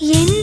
Yeni